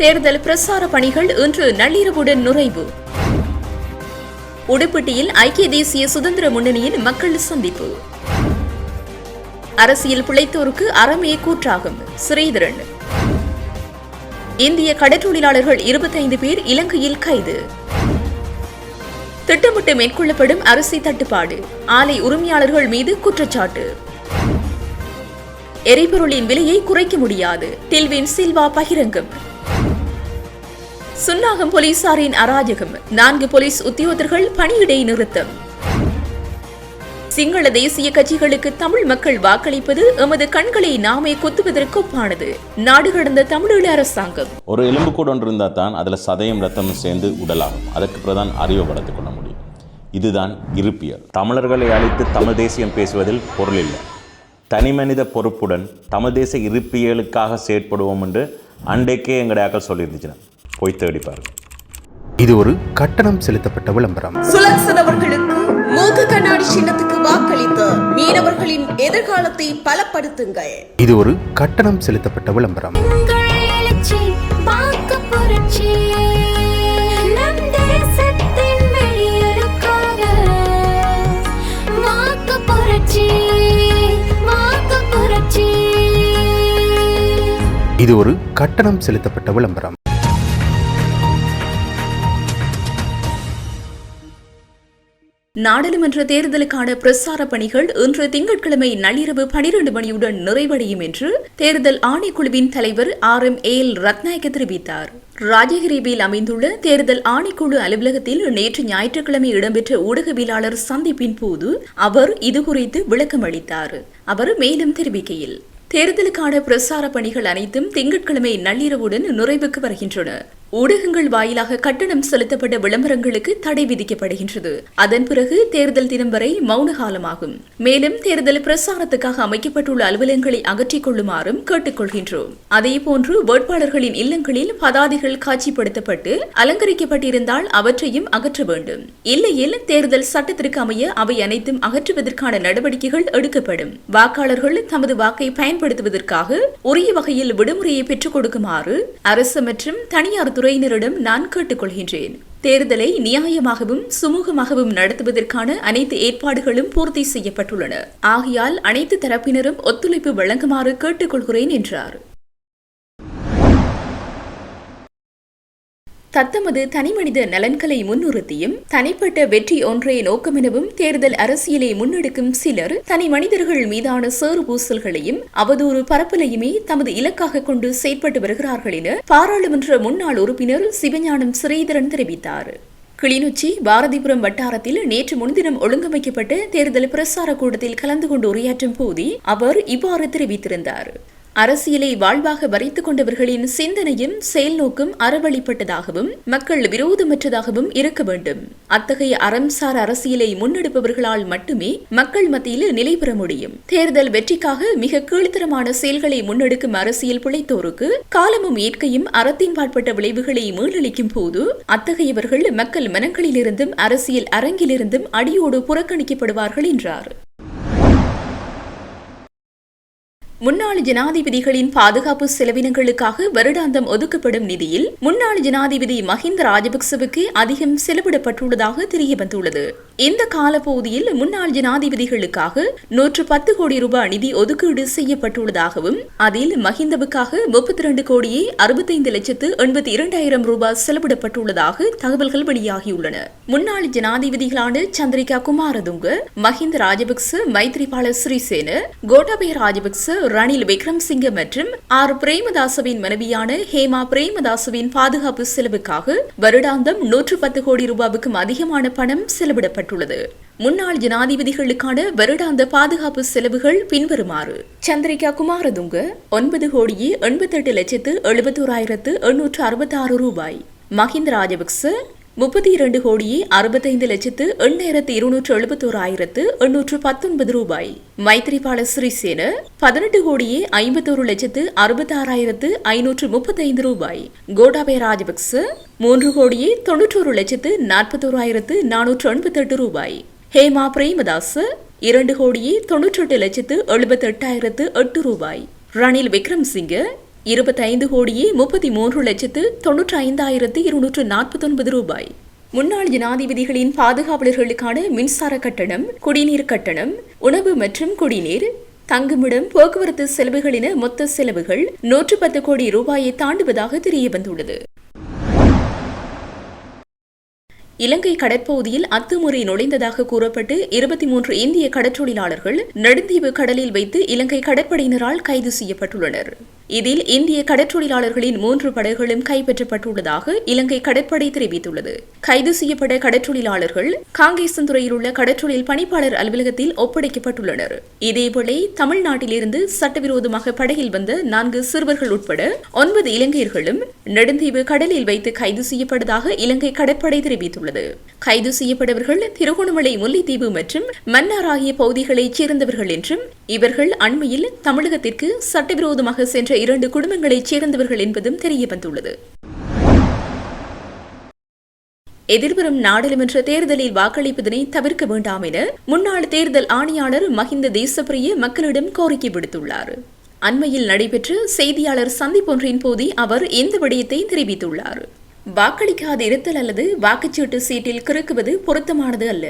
தேர்தல் பிரசார பணிகள் இன்று நள்ளிரவுடன் நுழைவு உடுப்பட்டியில் ஐக்கிய தேசிய சுதந்திர முன்னணியின் மக்கள் சந்திப்பு. அரசியல் பிழைத்தோருக்கு அறமே கூற்றாகும் ஸ்ரீதரன். இந்திய கடற்றொழிலாளர்கள் இருபத்தைந்து பேர் இலங்கையில் கைது. திட்டமிட்டு மேற்கொள்ளப்படும் அரிசி தட்டுப்பாடு ஆலை உரிமையாளர்கள் மீது குற்றச்சாட்டு. எரிபொருளின் விலையை குறைக்க முடியாது டில்வின் சில்வா பகிரங்கம். சுன்னாகம் போலீசாரின் அராஜகம். நான்கு போலீஸ் உத்தியோகர்கள் பணியிடை நிறுத்தம். சிங்கள தேசிய கட்சிகளுக்கு தமிழ் மக்கள் வாக்களிப்பது எமது கண்களை நாமே குத்துவதற்கு ஒப்பானது. நாடு கடந்த தமிழீழ அரசாங்கம். ஒரு எலும்புக்கூடு ஒன்று இருந்தால் தான் அதில் சதையும் ரத்தமும் சேர்ந்து உடலாகும். அதற்கு பிரதான் அறிவை வளர்த்துக் கொள்ள முடியும். இதுதான் இருப்பியல். தமிழர்களை அழைத்து தமிழ் தேசியம் பேசுவதில் பொருள் இல்லை. தனிமனித பொறுப்புடன் தமிழ் தேச இருப்பியலுக்காக செயற்படுவோம் என்று அன்றைக்கே எங்கடையாக்கள் சொல்லியிருந்துச்சு போய் தேடி பாருங்க இது ஒரு கட்டணம் செலுத்தப்பட்ட விளம்பரம். சுலக்சன் அவர்களுக்கு மூக்கு கண்ணாடி சின்னத்துக்கு வாக்களித்து மீனவர்களின் எதிர்காலத்தை பலப்படுத்துங்கள். இது ஒரு கட்டணம் செலுத்தப்பட்ட விளம்பரம். இது ஒரு கட்டணம் செலுத்தப்பட்ட விளம்பரம். நாடாளுமன்ற தேர்தலுக்கான பிரசார பணிகள் இன்று திங்கட்கிழமை நள்ளிரவு பனிரெண்டு மணியுடன் நிறைவடையும் என்று தேர்தல் ஆணைக்குழுவின் தலைவர் ஆர் எம் ஏல் ரத்நாயக்க தெரிவித்தார். ராஜகிரிவில் அமைந்துள்ள தேர்தல் ஆணைக்குழு அலுவலகத்தில் நேற்று ஞாயிற்றுக்கிழமை இடம்பெற்ற ஊடகவியலாளர் சந்திப்பின் போது அவர் இதுகுறித்து விளக்கம் அளித்தார். அவர் மேலும் தெரிவிக்கையில் தேர்தலுக்கான பிரசார பணிகள் அனைத்தும் திங்கட்கிழமை நள்ளிரவுடன் நிறைவுக்கு வருகின்றன. ஊடகங்கள் வாயிலாக கட்டணம் செலுத்தப்பட்ட விளம்பரங்களுக்கு தடை விதிக்கப்படுகின்றது. அதன் பிறகு தேர்தல் தினம் வரை மௌன காலமாகும் மேலும் தேர்தல் பிரசாரத்துக்காக அமைக்கப்பட்டுள்ள அலுவலகங்களை அகற்றிக் கொள்ளுமாறும் கேட்டுக்கொள்கின்றோம். அதேபோன்று வேட்பாளர்களின் இல்லங்களில் பதாதைகள் காட்சிப்படுத்தப்பட்டு அலங்கரிக்கப்பட்டிருந்தால் அவற்றையும் அகற்ற வேண்டும். இல்லையில் தேர்தல் சட்டத்திற்கு அமைய அவை அனைத்தும் அகற்றுவதற்கான நடவடிக்கைகள் எடுக்கப்படும். வாக்காளர்கள் தமது வாக்கை பயன்படுத்துவதற்காக உரிய வகையில் விடுமுறையை பெற்றுக் கொடுக்குமாறு அரசு மற்றும் தனியார் துறையினரிடம் நான் கேட்டுக்கொள்கின்றேன். தேர்தலை நியாயமாகவும் சுமூகமாகவும் நடத்துவதற்கான அனைத்து ஏற்பாடுகளும் பூர்த்தி செய்யப்பட்டுள்ளன. ஆகையால் அனைத்து தரப்பினரும் ஒத்துழைப்பு வழங்குமாறு கேட்டுக்கொள்கிறேன் என்றார். தத்தமது தனிமனித நலன்களை முன்னிறுத்தியும் தனிப்பட்ட வெற்றி ஒன்றே நோக்கமெனவும் தேர்தல் அரசியலை முன்னெடுக்கும் சிலர் தனி மனிதர்கள் மீதான சேறு பூசல்களையும் அவதூறு பரப்பலையுமே தமது இலக்காக கொண்டு செயற்பட்டு வருகிறார்கள் என பாராளுமன்ற முன்னாள் உறுப்பினர் சிவஞானம் ஸ்ரீதரன் தெரிவித்தார். கிளிநொச்சி பாரதிபுரம் வட்டாரத்தில் நேற்று முன்தினம் ஒழுங்கமைக்கப்பட்ட தேர்தல் பிரசார கூட்டத்தில் கலந்து கொண்டு உரையாற்றும் போதே அவர் இவ்வாறு தெரிவித்திருந்தார். அரசியலை வாழ்வாக வரைத்துக் கொண்டவர்களின் சிந்தனையும் செயல்நோக்கும் அறவழிப்பட்டதாகவும் மக்கள் விரோதமற்றதாகவும் இருக்க வேண்டும். அத்தகைய அறம்சார் அரசியலை முன்னெடுப்பவர்களால் மட்டுமே மக்கள் மத்தியில் நிலை பெற முடியும். தேர்தல் வெற்றிக்காக மிக கீழ்த்தரமான செயல்களை முன்னெடுக்கும் அரசியல் பிழைத்தோருக்கு காலமும் இயற்கையும் அறத்தின் பாற்பட்ட விளைவுகளை மீளளிக்கும் போது அத்தகையவர்கள் மக்கள் மனங்களிலிருந்தும் அரசியல் அரங்கிலிருந்தும் அடியோடு புறக்கணிக்கப்படுவார்கள் என்றார். முன்னாள் ஜனாதிபதிகளின் பாதுகாப்பு செலவினங்களுக்காக வருடாந்தம் ஒதுக்கப்படும் நிதியில் முன்னாள் ஜனாதிபதி மஹிந்த ராஜபக்சவுக்கு அதிகம் செலவிடப்பட்டுள்ளதாக தெரியவந்துள்ளது. இந்த காலப்பகுதியில் முன்னாள் ஜனாதிபதிகளுக்காக நூற்று பத்து கோடி ரூபாய் நிதி ஒதுக்கீடு செய்யப்பட்டுள்ளதாகவும் அதில் மஹிந்தவுக்காக முப்பத்தி இரண்டு கோடியே அறுபத்தைந்து லட்சத்து எண்பத்தி இரண்டாயிரம் ரூபாய் செலவிடப்பட்டுள்ளதாக தகவல்கள் வெளியாகியுள்ளன. முன்னாள் ஜனாதிபதிகளான சந்திரிகா குமாரதுங்க மஹிந்த ராஜபக்ச மைத்ரிபால சிறிசேன கோட்டாபய ராஜபக்ச ரணில் விக்ரம்சிங்க மற்றும் ஆர் பிரேமதாசவின் மனைவியான ஹேமா பிரேமதாசவின் பாதுகாப்பு செலவுக்காக வருடாந்தம் நூற்று பத்து கோடி ரூபாவுக்கும் அதிகமான பணம் செலவிடப்பட்டுள்ளது முன்னாள் ஜனாதிபதிகளுக்கான வருடாந்த பாதுகாப்பு செலவுகள் பின்வருமாறு சந்திரிகா குமாரதுங்க ஒன்பது கோடியே எண்பத்தெட்டு லட்சத்து எழுபத்தோராயிரத்து எண்ணூற்று அறுபத்தாறு ரூபாய். மஹிந்த ராஜபக்ச முப்பத்தி இரண்டு கோடியே அறுபத்தைந்து லட்சத்து எண்ணாயிரத்து இருநூற்று எழுபத்தோராயிரத்து எண்ணூற்று பத்தொன்பது ரூபாய். மைத்ரிபால சிறிசேன பதினெட்டு கோடியே ஐம்பத்தோரு லட்சத்து அறுபத்தாறாயிரத்து ஐநூற்று முப்பத்தைந்து ரூபாய். கோடாபய ராஜபக்ச மூன்று கோடியே தொன்னூற்றோரு லட்சத்து நாற்பத்தோராயிரத்து நானூற்று எண்பத்தெட்டு ரூபாய். ஹேமா பிரேமதாஸ் இரண்டு கோடியே தொன்னூற்றெட்டு லட்சத்து எழுபத்தெட்டாயிரத்து எட்டு ரூபாய். ரணில் விக்ரம்சிங்க இருபத்தைந்து கோடியே முப்பத்தி மூன்று லட்சத்து தொன்னூற்றி ஐந்தாயிரத்து இருநூற்று நாற்பத்தொன்பது ரூபாய். முன்னாள் ஜனாதிபதிகளின் பாதுகாவலர்களுக்கான மின்சார கட்டணம் குடிநீர் கட்டணம் உணவு மற்றும் குடிநீர் தங்குமிடம் போக்குவரத்து செலவுகள் என மொத்த செலவுகள் நூற்று பத்து கோடி ரூபாயை தாண்டுவதாக தெரியவந்துள்ளது. இலங்கை கடற்பகுதியில் அத்துமுறை நுழைந்ததாக கூறப்பட்டு இருபத்தி மூன்று இந்திய கடற்றொழிலாளர்கள் நெடுந்தீவு கடலில் வைத்து இலங்கை கடற்படையினரால் கைது செய்யப்பட்டுள்ளனர். இதில் இந்திய கடற்றொழிலாளர்களின் மூன்று படகுகளும் கைப்பற்றப்பட்டுள்ளதாக இலங்கை கடற்படை தெரிவித்துள்ளது. கைது செய்யப்பட்ட கடற்றொழிலாளர்கள் காங்கேசன்துறையில் உள்ள கடற்றொழில் பணிப்பாளர் அலுவலகத்தில் ஒப்படைக்கப்பட்டுள்ளனர். இதேவேளை தமிழ்நாட்டிலிருந்து சட்டவிரோதமாக படகில் வந்த நான்கு சிறுவர்கள் உட்பட ஒன்பது இலங்கையர்களும் நெடுந்தீவு கடலில் வைத்து கைது செய்யப்பட்டதாக இலங்கை கடற்படை தெரிவித்துள்ளது. கைது செய்யப்பட்டவர்கள் திருகோணமலை முல்லைத்தீவு மற்றும் மன்னார் ஆகிய பகுதிகளைச் சேர்ந்தவர்கள் என்றும் இவர்கள் அண்மையில் தமிழகத்திற்கு சட்டவிரோதமாக சென்ற இரண்டு குடும்பங்களைச் சேர்ந்தவர்கள் என்பதும் தெரியவந்துள்ளது. எதிர்வரும் நாடாளுமன்ற தேர்தலில் வாக்களிப்பதனை தவிர்க்க வேண்டாம் என முன்னாள் தேர்தல் ஆணையாளர் மஹிந்த தேசப்பிரிய மக்களிடம் கோரிக்கை விடுத்துள்ளார். அண்மையில் நடைபெற்ற செய்தியாளர் சந்திப்பொன்றின் போது அவர் இந்த விடயத்தை தெரிவித்துள்ளார். வாக்களிக்காது இருத்தல் அல்லது வாக்குச்சீட்டு சீட்டில் கிறுக்குவது பொருத்தமானது அல்ல.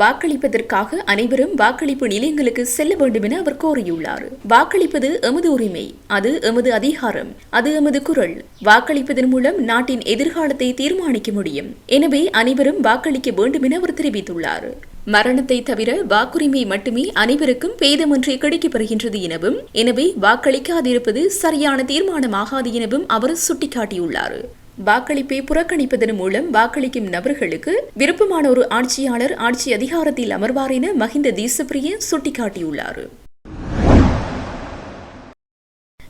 வாக்களிப்பதற்காக அனைவரும் வாக்களிப்பு நிலையங்களுக்கு செல்ல வேண்டும் என அவர் கோரியுள்ளார். வாக்களிப்பது எமது உரிமை அது எமது அதிகாரம் அது எமது குரல். வாக்களிப்பதன் மூலம் நாட்டின் எதிர்காலத்தை தீர்மானிக்க முடியும். எனவே அனைவரும் வாக்களிக்க வேண்டும் என அவர் தெரிவித்துள்ளார். மரணத்தை தவிர வாக்குரிமை மட்டுமே அனைவருக்கும் பேதமன்றே கிடைக்கப்பெறுகின்றது எனவும் எனவே வாக்களிக்காதிருப்பது சரியான தீர்மானமாகாது எனவும் அவர் சுட்டிக்காட்டியுள்ளார். வாக்களிப்பை புறக்கணிப்பதன் மூலம் வாக்களிக்கும் நபர்களுக்கு விருப்பமான ஒரு ஆட்சியாளர் ஆட்சி அதிகாரத்தில் அமர்வார் என மஹிந்த தேசப்பிரிய சுட்டிக்காட்டியுள்ளார்.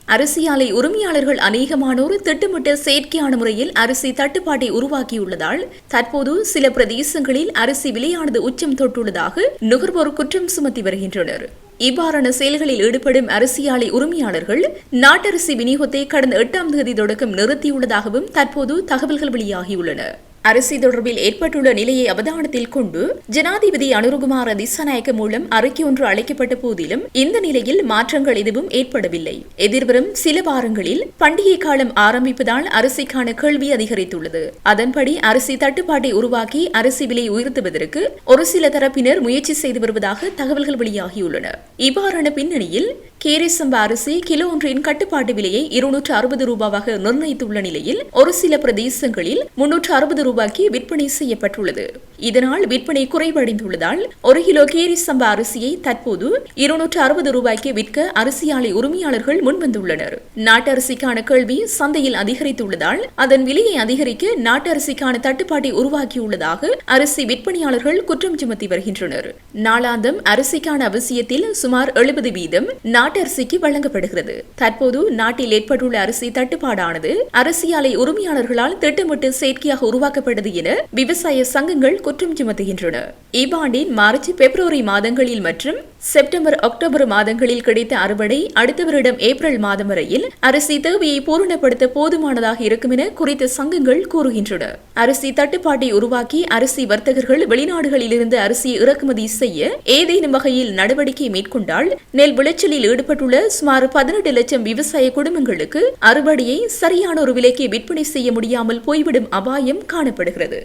அரிசியாலை உரிமையாளர்கள் அநேகமானோர் திட்டமிட்ட செயற்கையான முறையில் அரிசி தட்டுப்பாட்டை உருவாக்கியுள்ளதால் தற்போது சில பிரதேசங்களில் அரிசி விலையானது உச்சம் தொட்டுள்ளதாக நுகர்வோர் குற்றம் சுமத்தி வருகின்றனர். இவ்வாறான செயல்களில் ஈடுபடும் அரசியாலை உரிமையாளர்கள் நாட்டரிசி விநியோகத்தை கடந்த எட்டாம் தேதி தொடக்கம் நிறுத்தியுள்ளதாகவும் தற்போது தகவல்கள் வெளியாகியுள்ளன. அரிசி தொடர்பில் ஏற்பட்டுள்ள நிலையை அவதானத்தில் கொண்டு ஜனாதிபதி அனுருகுமார திசாநாயக்க மூலம் அறிக்கை ஒன்று அழைக்கப்பட்ட போதிலும் இந்த நிலையில் மாற்றங்கள் எதுவும் ஏற்படவில்லை. எதிர்வரும் சில வாரங்களில் பண்டிகை காலம் ஆரம்பிப்பதால் அரிசிக்கான கேள்வி அதிகரித்துள்ளது. அதன்படி அரிசி தட்டுப்பாட்டை உருவாக்கி அரிசி விலை உயர்த்துவதற்கு ஒரு சில தரப்பினர் முயற்சி செய்து வருவதாக தகவல்கள் வெளியாகியுள்ளன. இவ்வாறான பின்னணியில் கேரிசம்பா அரிசி கிலோ ஒன்றின் கட்டுப்பாட்டு விலையை இருநூற்று அறுபது ரூபாவாக நிர்ணயித்துள்ள நிலையில் ஒரு சில பிரதேசங்களில் முன்னூற்று அறுபது ரூபாய்க்கு விற்பனை செய்யப்பட்டுள்ளது. இதனால் விற்பனை குறைவடைந்துள்ளதால் ஒரு கிலோ கேரி சம்பா அரிசியை தற்போது இருநூற்று அறுபது ரூபாய்க்கு விற்க அரிசி ஆலை உரிமையாளர்கள் முன்வந்துள்ளனர். நாட்டு அரிசிக்கான கேள்வி சந்தையில் அதிகரித்துள்ளதால் அதன் விலையை அதிகரிக்க நாட்டு அரிசிக்கான தட்டுப்பாட்டை உருவாக்கியுள்ளதாக அரிசி விற்பனையாளர்கள் குற்றம் சுமத்தி வருகின்றனர். நாளாந்தம் அரிசிக்கான அவசியத்தில் சுமார் எழுபது வீதம் நாட்டு அரிசிக்கு வழங்கப்படுகிறது. தற்போது நாட்டில் ஏற்பட்டுள்ள அரிசி தட்டுப்பாடானது அரிசி ஆலை உரிமையாளர்களால் திட்டமிட்டு செயற்கையாக உருவாக்கப்பட்டது என விவசாய சங்கங்கள் குற்றம் சுமத்துகின்றன. இவ்வாண்டின் மார்ச் பிப்ரவரி மாதங்களில் மற்றும் செப்டம்பர் அக்டோபர் மாதங்களில் கிடைத்த அறுவடை அடுத்த வருடம் ஏப்ரல் மாதம் வரையில் அரிசி தேவையை பூரணப்படுத்த போதுமானதாக இருக்கும் என குறித்த சங்கங்கள் கூறுகின்றன. அரிசி தட்டுப்பாட்டை உருவாக்கி அரிசி வர்த்தகர்கள் வெளிநாடுகளிலிருந்து அரிசி இறக்குமதி செய்ய ஏதேனும் வகையில் நடவடிக்கை மேற்கொண்டால் நெல் விளைச்சலில் ஈடுபட்டுள்ள சுமார் பதினெட்டு லட்சம் விவசாய குடும்பங்களுக்கு அறுவடையை சரியான ஒரு விலைக்கு விற்பனை செய்ய முடியாமல் போய்விடும் அபாயம் காணப்படுகிறது.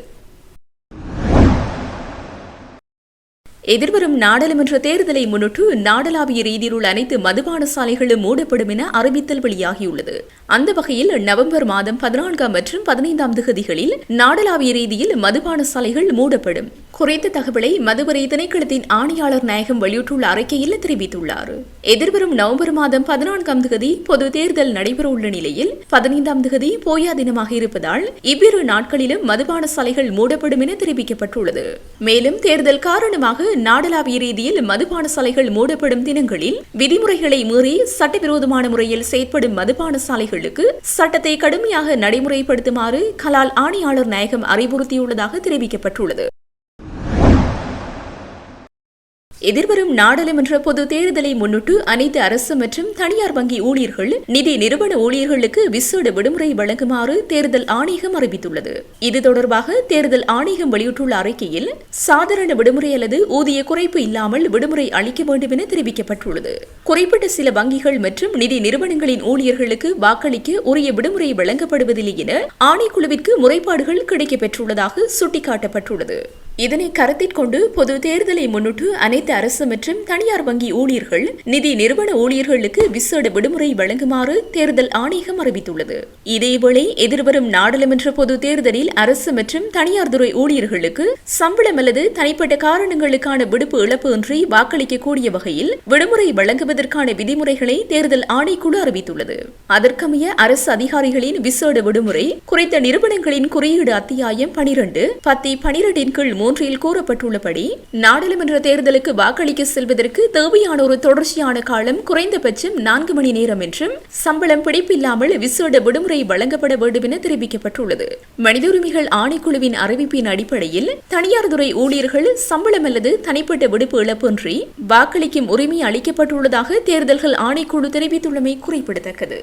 எதிர்வரும் நாடாளுமன்ற தேர்தலை முன்னிட்டு நாடளாவிய ரீதியில் உள்ள அனைத்து மதுபான சாலைகளும் மூடப்படும் என அறிவித்தல் வெளியாகியுள்ளது. அந்த வகையில் நவம்பர் மாதம் பதினான்காம் மற்றும் பதினைந்தாம் திகதிகளில் நாடளாவிய ரீதியில் மதுபான சாலைகள் மூடப்படும். குறித்த தகவலை மதுவரை திணைக்களத்தின் ஆணையாளர் நாயகம் வெளியிட்டுள்ள அறிக்கையில் தெரிவித்துள்ளார். எதிர்வரும் நவம்பர் மாதம் பதினான்காம் திகதி பொது தேர்தல் நடைபெறவுள்ள நிலையில் பதினைந்தாம் திகதி போயா தினமாக இருப்பதால் இவ்விரு நாட்களிலும் மதுபான சாலைகள் மூடப்படும் என தெரிவிக்கப்பட்டுள்ளது. மேலும் தேர்தல் காரணமாக நாடளாவிய ரீதியில் மதுபான சாலைகள் மூடப்படும் தினங்களில் விதிமுறைகளை மீறி சட்டவிரோதமான முறையில் செயற்படும் மதுபான சாலைகளுக்கு சட்டத்தை கடுமையாக நடைமுறைப்படுத்துமாறு கலால் ஆணையாளர் நாயகம் அறிவுறுத்தியுள்ளதாக தெரிவிக்கப்பட்டுள்ளது. எதிர்வரும் நாடாளுமன்ற பொது தேர்தலை முன்னிட்டு அனைத்து அரசு மற்றும் தனியார் வங்கி ஊழியர்கள் நிதி நிறுவன ஊழியர்களுக்கு விசேட விடுமுறை வழங்குமாறு தேர்தல் ஆணையகம் அறிவித்துள்ளது. இது தொடர்பாக தேர்தல் ஆணையகம் வெளியிட்டுள்ள அறிக்கையில் சாதாரண விடுமுறை அல்லது ஊதிய குறைப்பு இல்லாமல் விடுமுறை அளிக்க வேண்டும் என தெரிவிக்கப்பட்டுள்ளது. குறிப்பிட்ட சில வங்கிகள் மற்றும் நிதி நிறுவனங்களின் ஊழியர்களுக்கு வாக்களிக்க உரிய விடுமுறை வழங்கப்படுவதில்லை என ஆணைக்குழுவிற்கு முறைப்பாடுகள் கிடைக்கப்பெற்றுள்ளதாக சுட்டிக்காட்டப்பட்டுள்ளது. இதனை கருத்தில் கொண்டு பொது தேர்தலை முன்னிட்டு அனைத்து அரசு மற்றும் தனியார் வங்கி ஊழியர்கள் நிதி நிறுவன ஊழியர்களுக்கு விசேட விடுமுறை வழங்குமாறு தேர்தல் ஆணையகம் அறிவித்துள்ளது. இதேவேளை எதிர்வரும் நாடாளுமன்ற பொது தேர்தலில் அரசு மற்றும் தனியார் துறை ஊழியர்களுக்கு சம்பளம் அல்லது தனிப்பட்ட காரணங்களுக்கான விடுப்பு இழப்பு இன்றி வாக்களிக்கக்கூடிய வகையில் விடுமுறை வழங்குவதற்கான விதிமுறைகளை தேர்தல் ஆணைக்குழு அறிவித்துள்ளது. அதற்கமைய அரசு அதிகாரிகளின் விசேட விடுமுறை குறித்த நிறுவனங்களின் குறியீடு அத்தியாயம் பனிரெண்டு பத்தி பனிரெண்டின் கீழ் மூன்றில் கூறப்பட்டுள்ளபடி நாடாளுமன்ற தேர்தலுக்கு வாக்களிக்க செல்வதற்கு தேவையான ஒரு தொடர்ச்சியான காலம் குறைந்தபட்சம் நான்கு மணி நேரம் என்றும் சம்பளம் பிடிப்பில்லாமல் விசேட விடுமுறை வழங்கப்பட வேண்டும் என தெரிவிக்கப்பட்டுள்ளது. மனித உரிமைகள் ஆணைக்குழுவின் அறிவிப்பின் அடிப்படையில் தனியார் துறை ஊழியர்கள் சம்பளம் அல்லது தனிப்பட்ட விடுப்பு இழப்பின்றி வாக்களிக்கும் உரிமை அளிக்கப்பட்டுள்ளதாக தேர்தல்கள் ஆணைக்குழு தெரிவித்துள்ளமை குறிப்பிடத்தக்கது.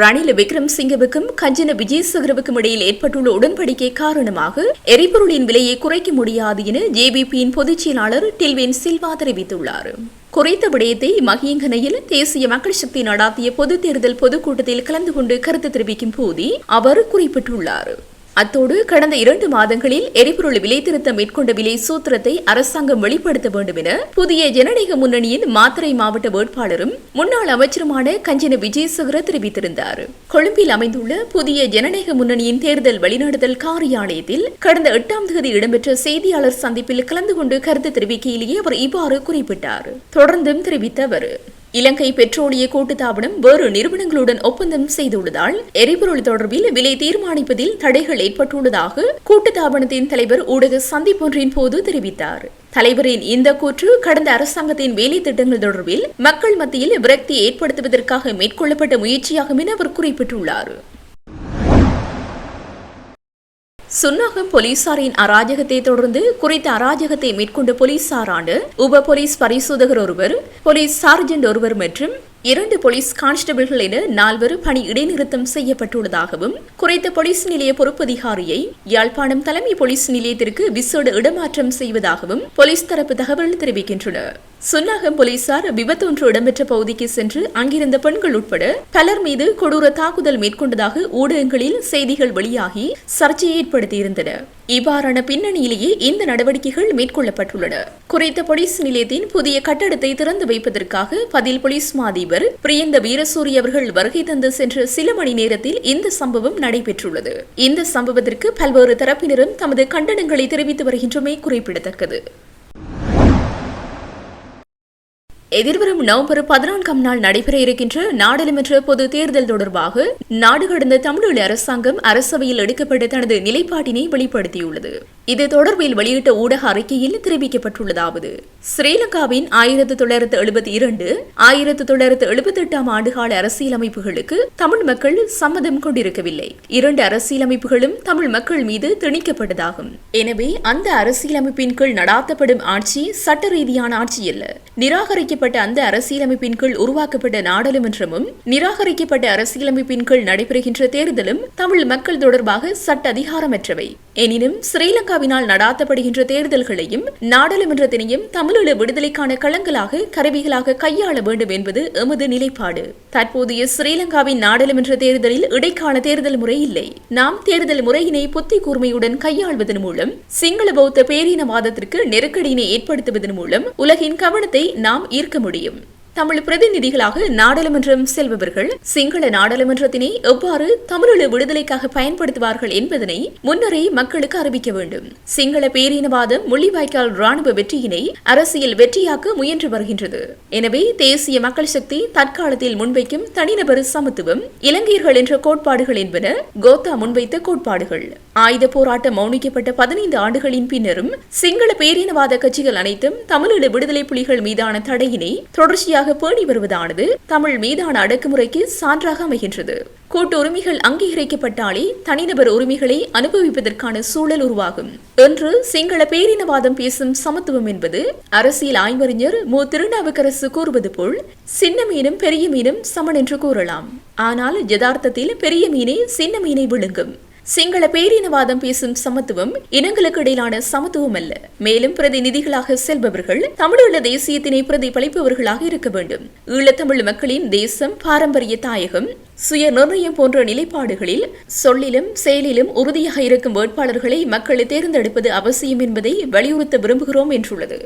ரணில் விக்ரம்சிங்கவுக்கும் கஞ்சன விஜயசேகரவுக்கும் இடையில் ஏற்பட்டுள்ள உடன்படிக்கை காரணமாக எரிபொருளின் விலையை குறைக்க முடியாது என ஜேபிபியின் பொதுச் செயலாளர் டில்வின் சில்வா தெரிவித்துள்ளார். குறைத்த விடயத்தை மகியங்கனையில் தேசிய மக்கள் சக்தி நடாத்திய பொது தேர்தல் பொதுக்கூட்டத்தில் கலந்து கொண்டு கருத்து தெரிவிக்கும் போதே அவர் குறிப்பிட்டுள்ளார். அத்தோடு கடந்த இரண்டு மாதங்களில் எரிபொருள் விலை திருத்தம் மேற்கொண்ட விலை சூத்திரத்தை அரசாங்கம் வெளிப்படுத்த வேண்டும் என புதிய ஜனநாயக முன்னணியின் மாத்தறை மாவட்ட வேட்பாளரும் முன்னாள் அமைச்சருமான கஞ்சன விஜயசேகர தெரிவித்திருந்தார். கொழும்பில் அமைந்துள்ள புதிய ஜனநாயக முன்னணியின் தேர்தல் வழிநடத்தல் காரியாலயத்தில் கடந்த எட்டாம் தேதி இடம்பெற்ற செய்தியாளர் சந்திப்பில் கலந்து கொண்டு கருத்து தெரிவிக்கையிலேயே அவர் இவ்வாறு குறிப்பிட்டார். தொடர்ந்தும் தெரிவித்த அவர் இலங்கை பெட்ரோலிய கூட்டுத்தாபனம் வேறு நிறுவனங்களுடன் ஒப்பந்தம் செய்துள்ளதால் எரிபொருள் தொடர்பில் விலை தீர்மானிப்பதில் தடைகள் ஏற்பட்டுள்ளதாக கூட்டுத்தாபனத்தின் தலைவர் ஊடக சந்திப்பொன்றின் போது தெரிவித்தார். தலைவரின் இந்த கூற்று கடந்த அரசாங்கத்தின் வேலை திட்டங்கள் தொடர்பில் மக்கள் மத்தியில் விரக்தி ஏற்படுத்துவதற்காக மேற்கொள்ளப்பட்ட முயற்சியாகும் என அவர் குறிப்பிட்டுள்ளார். சுன்னாகம் போலீசாரின் அராஜகத்தை தொடர்ந்து குறித்த அராஜகத்தை மேற்கொண்ட போலீசாரான உப போலீஸ் பரிசோதகர் ஒருவர் போலீஸ் சார்ஜென்ட் ஒருவர் மற்றும் இரண்டு போலீஸ் கான்ஸ்டபிள்கள் என நால்வர் பணி இடைநிறுத்தம் செய்யப்பட்டுள்ளதாகவும் குறைத்த போலீஸ் நிலைய பொறுப்பதிகாரியை யாழ்ப்பாணம் தலைமை போலீஸ் நிலையத்திற்கு விசேட இடமாற்றம் செய்வதாகவும் போலீஸ் தரப்பு தகவல் தெரிவிக்கின்றன. சுன்னாகம் போலீசார் விபத்து ஒன்று இடம்பெற்ற பகுதிக்கு சென்று அங்கிருந்த பெண்கள் உட்பட பலர் மீது கொடூர தாக்குதல் மேற்கொண்டதாக ஊடகங்களில் செய்திகள் வெளியாகி சர்ச்சையை ஏற்படுத்தியிருந்தன. இவ்வாறான பின்னணியிலேயே இந்த நடவடிக்கைகள் மேற்கொள்ளப்பட்டுள்ளன. குறித்த போலீஸ் நிலையத்தின் புதிய கட்டடத்தை திறந்து வைப்பதற்காக பதில் போலீஸ் மாதிபர் பிரியந்த வீரசூரி அவர்கள் வருகை தந்து சென்ற சில மணி நேரத்தில் இந்த சம்பவம் நடைபெற்றுள்ளது. இந்த சம்பவத்திற்கு பல்வேறு தரப்பினரும் தமது கண்டனங்களை தெரிவித்து வருகின்றமை குறிப்பிடத்தக்கது. எதிர்வரும் நவம்பர் பதினான்காம் நாள் நடைபெற இருக்கின்ற நாடாளுமன்ற பொது தேர்தல் தொடர்பாக நாடு கடந்த தமிழீழ அரசாங்கம் அரசவையில் எடுக்கப்பட்ட தனது நிலைப்பாட்டினை வெளிப்படுத்தியுள்ளது. இது தொடர்பில் வெளியிட்ட ஊடக அறிக்கையில் தெரிவிக்கப்பட்டுள்ளதாவது. ஸ்ரீலங்காவின் ஆயிரத்தி தொள்ளாயிரத்து எழுபத்தி இரண்டு ஆயிரத்தி தொள்ளாயிரத்து எழுபத்தி எட்டாம் ஆண்டுகால அரசியலமைப்புகளுக்கு தமிழ் மக்கள் சம்மதம் கொண்டிருக்கவில்லை. இரண்டு அரசியலமைப்புகளும் தமிழ் மக்கள் மீது திணிக்கப்பட்டதாகும். எனவே அந்த அரசியலமைப்பின் கீழ் நடாத்தப்படும் ஆட்சி சட்ட ரீதியான ஆட்சி அல்ல. நிராகரிக்கப்பட்ட அந்த அரசியலமைப்பின் கீழ் உருவாக்கப்பட்ட நாடாளுமன்றமும் நிராகரிக்கப்பட்ட அரசியலமைப்பின் கீழ் நடைபெறுகின்ற தேர்தலும் தமிழ் மக்கள் தொடர்பாக சட்ட அதிகாரமற்றவை. எனினும் ஸ்ரீலங்கா பாஜகவினால் நடாத்தப்படுகின்ற தேர்தல்களையும் நாடாளுமன்றத்தினையும் தமிழீழ விடுதலைக்கான களங்களாக கருவிகளாக கையாள வேண்டும் என்பது எமது நிலைப்பாடு. தற்போதைய ஸ்ரீலங்காவின் நாடாளுமன்ற தேர்தலில் இடைக்கால தேர்தல் முறை இல்லை. நாம் தேர்தல் முறையினை புத்தி கூர்மையுடன் கையாள்வதன் மூலம் சிங்கள பௌத்த பேரினவாதத்திற்கு நெருக்கடியினை ஏற்படுத்துவதன் மூலம் உலகின் கவனத்தை நாம் ஈர்க்க முடியும். தமிழ் பிரதிநிதிகளாக நாடாளுமன்றம் செல்பவர்கள் சிங்கள நாடாளுமன்றத்தினை எவ்வாறு தமிழீழ விடுதலைக்காக பயன்படுத்துவார்கள் என்பதனை முன்னரே மக்களுக்கு அறிவிக்க வேண்டும். சிங்கள பேரினவாதம் முள்ளிவாய்க்கால் ராணுவ வெற்றியினை அரசியல் வெற்றியாக்க முயன்று வருகின்றது. எனவே தேசிய மக்கள் சக்தி தற்காலத்தில் முன்வைக்கும் தனிநபர் சமத்துவம் இலங்கையர்கள் என்ற கோட்பாடுகள் என்பன கோத்தா முன்வைத்த கோட்பாடுகள். ஆயுத போராட்டம் மௌனிக்கப்பட்ட பதினைந்து ஆண்டுகளின் பின்னரும் சிங்கள பேரினவாத கட்சிகள் அனைத்தும் தமிழீழ விடுதலை புலிகள் மீதான தடையினை தொடர்ச்சியாக ஆண்டுகளாக பேணி வருவதானது தமிழ் மீதான அடக்குமுறைக்கு சான்றாக அமைகின்றது. கூட்டு உரிமைகள் அங்கீகரிக்கப்பட்டாலே தனிநபர் உரிமைகளை அனுபவிப்பதற்கான சூழல் உருவாகும். என்று சிங்கள பேரினவாதம் பேசும் சமத்துவம் என்பது அரசியல் ஆய்வறிஞர் மு. திருநாவுக்கரசு கூறுவது போல் சின்ன மீனும் பெரிய மீனும் சமன் என்று கூறலாம். ஆனால் யதார்த்தத்தில் பெரிய மீனே சின்ன மீனை விழுங்கும். சிங்கள பேரினவாதம் பேசும் சமத்துவம் இனங்களுக்கு இடையிலான சமத்துவம் அல்ல. மேலும் பிரதிநிதிகளாக செல்பவர்கள் தமிழுள்ள தேசியத்தினை பிரதிபலிப்பவர்களாக இருக்க வேண்டும். ஈழத்தமிழ் மக்களின் தேசம் பாரம்பரிய தாயகம் சுய நிர்ணயம் போன்ற நிலைப்பாடுகளில் சொல்லிலும் செயலிலும் உறுதியாக இருக்கும் வேட்பாளர்களை மக்களை தேர்ந்தெடுப்பது அவசியம் என்பதை வலியுறுத்த விரும்புகிறோம் என்றுள்ளது.